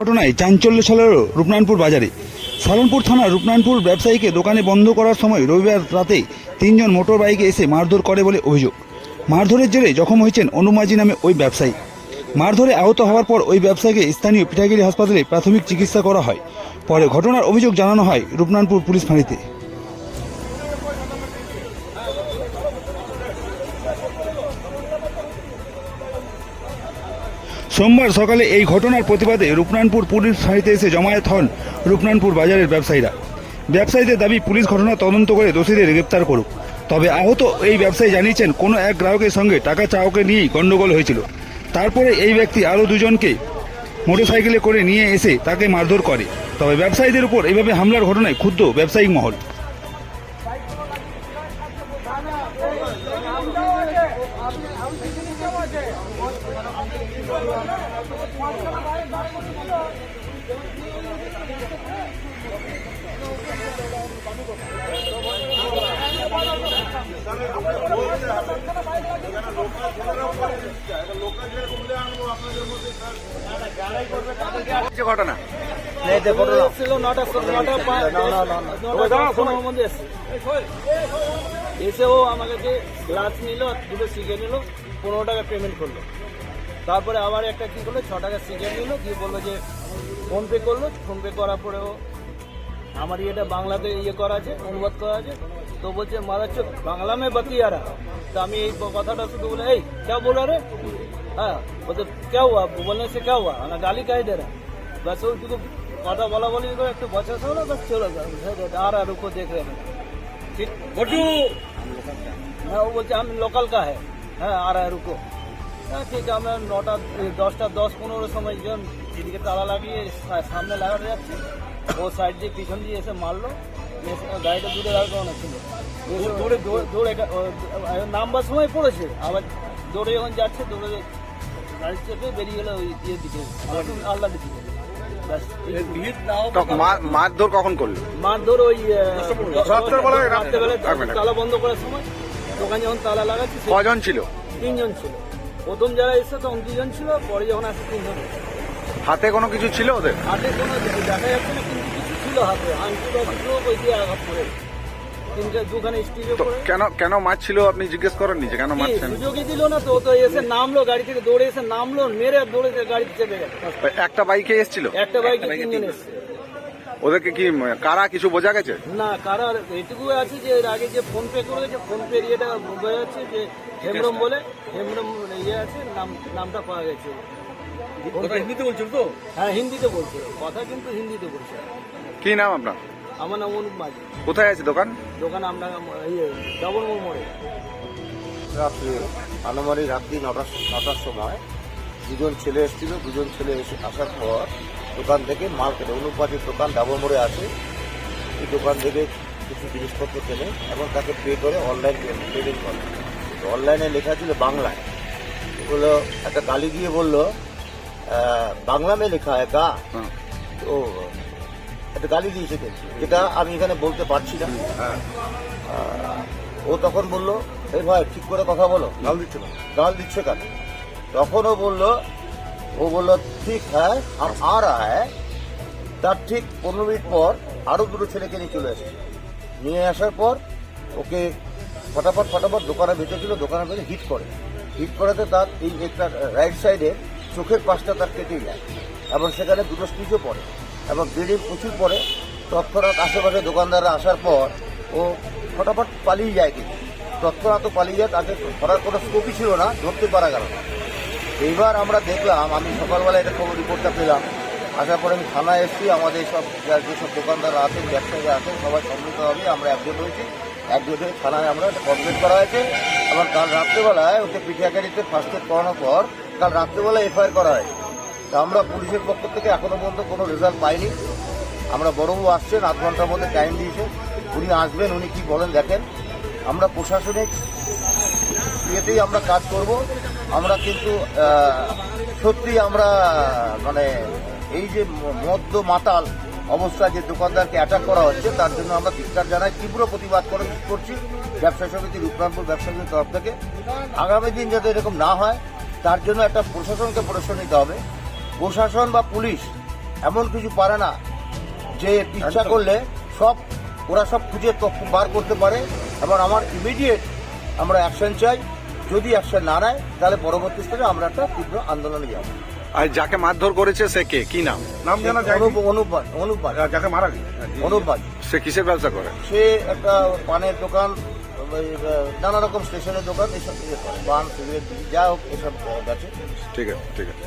ঘটনায় চাঞ্চল্য ছড়ালো রূপনারায়ণপুর বাজারে। সালনপুর থানার রূপনারায়ণপুর ব্যবসায়ীকে দোকানে বন্ধ করার সময় রবিবার রাতে তিনজন মোটর বাইকে এসে মারধর করে বলে অভিযোগ। মারধরের জেরে জখম হয়েছেন অনুমাজি নামে ওই ব্যবসায়ী। মারধরে আহত হওয়ার পর ওই ব্যবসায়ীকে স্থানীয় পিঠাগিরি হাসপাতালে প্রাথমিক চিকিৎসা করা হয়। পরে ঘটনার অভিযোগ জানানো হয় রূপনারায়ণপুর পুলিশ ফাঁড়িতে। সোমবার সকালে এই ঘটনার প্রতিবাদে রূপনারায়ণপুর পুলিশ ফাঁড়িতে এসে জমায়েত হন রূপনারায়ণপুর বাজারের ব্যবসায়ীরা। ব্যবসায়ীদের দাবি, পুলিশ ঘটনা তদন্ত করে দোষীদের গ্রেপ্তার করুক। তবে আহত এই ব্যবসায়ী জানিয়েছেন, কোনো এক গ্রাহকের সঙ্গে টাকা চাওকে নিয়েই গণ্ডগোল হয়েছিল। তারপরে এই ব্যক্তি আরও দুজনকে মোটরসাইকেলে করে নিয়ে এসে তাকে মারধর করে। তবে ব্যবসায়ীদের উপর এইভাবে হামলার ঘটনায় ক্ষুব্ধ ব্যবসায়িক মহল। ঘটনা। এসেও আমাকে গ্লাস নিল দুটো সিগারেট নিল পনেরো টাকা পেমেন্ট করল। তারপরে আবার একটা কি করল ছ টাকা সিগারেট নিলো দিয়ে বলল যে ফোনপে করল ফোনপে করার পরেও আমার ইয়েটা বাংলাতে ইয়ে করা আছে অনুবাদ করা আছে। তো বলছে মারা মারাচ্ছ বাংলা মে বাতিয়ারা। তা আমি এই কথাটা শুধু বলে এই কেউ বলো রে? হ্যাঁ বলছে কেউ হুয়া? বলনে সে কে হুয়া? গালি কাহে দে রা? बस ওইটুকু কথা বলা বলি করে একটু বছর হলো বাস চলে যাও আর আর রুকো দেখ रहे हैं ঠিক বটু হ্যাঁ ও বলছে আমি লোকাল কা হ্যাঁ হ্যাঁ আর আর রুকো হ্যাঁ ঠিক আছে আমরা নটা এই দশটা দশ পনেরো সময় যখন এদিকে তালা লাগিয়ে সা- সামনে লাগাতে যাচ্ছে ও সাইড দিয়ে পিছন দিয়ে এসে মারলো এসে গাড়িটা দূরে দাঁড় করানো ছিল এসে দৌড়ে দৌড়ে দৌড়ে গা- ও- ও- নামবার সময় পড়েছে আবার দৌড়ে যখন যাচ্ছে দৌড়ে গাড়ি চেপে বেরিয়ে গেলো ওই ইয়ের দিকে আল্লাহ দিকে ব্যাস তখন মা- মারধর কখন করল? মারধর ওই। তালা বন্ধ করার সময় দোকান যখন তালা লাগাচ্ছি কজন ছিল? তিনজন ছিল। প্রথম যারা এসছে তখন দুজন ছিল পরে যখন আসে তিনজন। হাতে কোনো কিছু ছিল ওদের? হাতে কোনো দেখা যাচ্ছে না কিন্তু কিছু ছিল হাতে। আংটি বা কিছু ওই দিয়ে আঘাত করে কেন কেন মারছিল আপনি জিজ্ঞেস করেননি যে কেন মারছেন? সুযোগই দিল না তো ও তো এসে নামলো গাড়ি থেকে দৌড়ে এসে নামলো মেরে দৌড়ে গাড়িতে চেপে গেল। একটা বাইকে এসেছিল? একটা বাইকে তিনজন এসছে। ওদেরকে কি কারা কিছু বোঝা গেছে? না কারার এটুকু আছে যে এর আগে যে ফোন পে করে গেছে ফোন পে ইয়েটা বোঝা যাচ্ছে যে হেমরম বলে হেমরম ইয়ে আছে নাম নামটা পাওয়া গেছে। হিন্দিতে বলছিল তো? হ্যাঁ হিন্দিতে বলছে। কথা কিন্তু হিন্দিতে বলছে। কি নাম আপনার? আমার নাম অনুপ মাঝি। কোথায় আছে দোকান? দোকান আমরা ইয়ে ডবল মোড়। মোড়ে রাত্রি আনুমানিক রাত্রি নটা নটার সময় দুজন ছেলে এসেছিল দুজন ছেলে এসে আসার পর দোকান থেকে মাল কেনে অনুপাতির দোকান ডাবর মোড়ে আছে। এই দোকান থেকে কিছু জিনিসপত্র কেনে এবং তাকে পে করে অনলাইন পেমেন্ট করে। তো অনলাইনে লেখা ছিল বাংলায়। বলল একটা গালি দিয়ে বলল আহ, বাংলা মে লেখা হয় গা? হুম। একটা গালি দিয়েছে যেটা আমি এখানে বলতে পারছি না। ও তখন বলল এই ভাই ঠিক করে কথা বলো। গাল দিচ্ছে না গাল দিচ্ছে কেন? তখন ও বলল ও বলল ঠিক হ্যাঁ আর আর হ্যাঁ তার ঠিক পনেরো মিনিট পর আরও দুটো ছেলেকে নিয়ে চলে আসে নিয়ে আসার পর ওকে ফটাফট ফটাফট দোকানের ভেতরে ছিল দোকানের ভেতরে হিট করে। হিট করাতে তার এই একটা রাইট সাইডে চোখের পাশটা তার কেটে যায়। এবং সেখানে দুটো স্টিচও পড়ে। এবং ব্লিডিং প্রচুর পড়ে। তৎক্ষণাৎ আশেপাশে দোকানদাররা আসার পর ও ফটাফট পালিয়ে যায় কিন্তু। তৎক্ষণাৎ পালিয়ে যায় তাকে ধরার কোনো স্কোপই ছিল না, ধরতে পারা গেল। না এইবার আমরা দেখলাম, আমি সকালবেলা এটা খবর রিপোর্টটা পেলাম। আসার পরে আমি থানায় এসেছি, আমাদের সব যেসব দোকানদাররা আছেন, ব্যবসায়ীরা আছেন, সবাই সম্মিলিত হবে আমরা একজন হয়েছি একজন হয়ে থানায় আমরা এটা কমপ্লিট করা হয়েছে। এবং কাল রাত্রেবেলায় ওকে পিঠিয়াকারিতে ফার্স্ট এড করানোর পর কাল রাত্রেবেলায় এফআইআর করা হয়েছে তা আমরা পুলিশের পক্ষ থেকে এখনও পর্যন্ত কোনো রেজাল্ট পাইনি। আমরা বড়বাবু আসছেন, আধ ঘণ্টার মধ্যে টাইম দিয়েছে। উনি আসবেন, উনি কি বলেন দেখেন। আমরা প্রশাসনিক ইয়েতেই আমরা কাজ করব। আমরা কিন্তু সত্যি আমরা মানে এই যে মদ্য মাতাল অবস্থায় যে দোকানদারকে অ্যাটাক করা হচ্ছে, তার জন্য আমরা ধিক্কার জানাই, তীব্র প্রতিবাদ করে করছি ব্যবসা সমিতি রূপরামপুর ব্যবসা সমিতির তরফ থেকে। আগামী দিন যাতে এরকম না হয়, তার জন্য একটা প্রশাসনকে প্রশ্ন নিতে হবে। প্রশাসন বা পুলিশ এমন কিছু পারে না যে ইচ্ছা করলে সব ওরা সব খুঁজে তথ্য বার করতে পারে এবং আমার ইমিডিয়েট আমরা অ্যাকশন চাই। যদি অ্যাকশন না নেয় তাহলে পরবর্তী স্তরে আমরা একটা তীব্র আন্দোলনে যাব। আর যাকে মারধর করেছে সে কে? কি নাম? নাম জানা যায় অনুপ অনুপাত অনুপাত যাকে মারা গেছে। অনুপাত সে কিসের ব্যবসা করে? সে একটা পানের দোকান নানা রকম স্টেশনের দোকান এসব করে। পান সিগারেট যা হোক এসব বেচে। ঠিক আছে ঠিক আছে।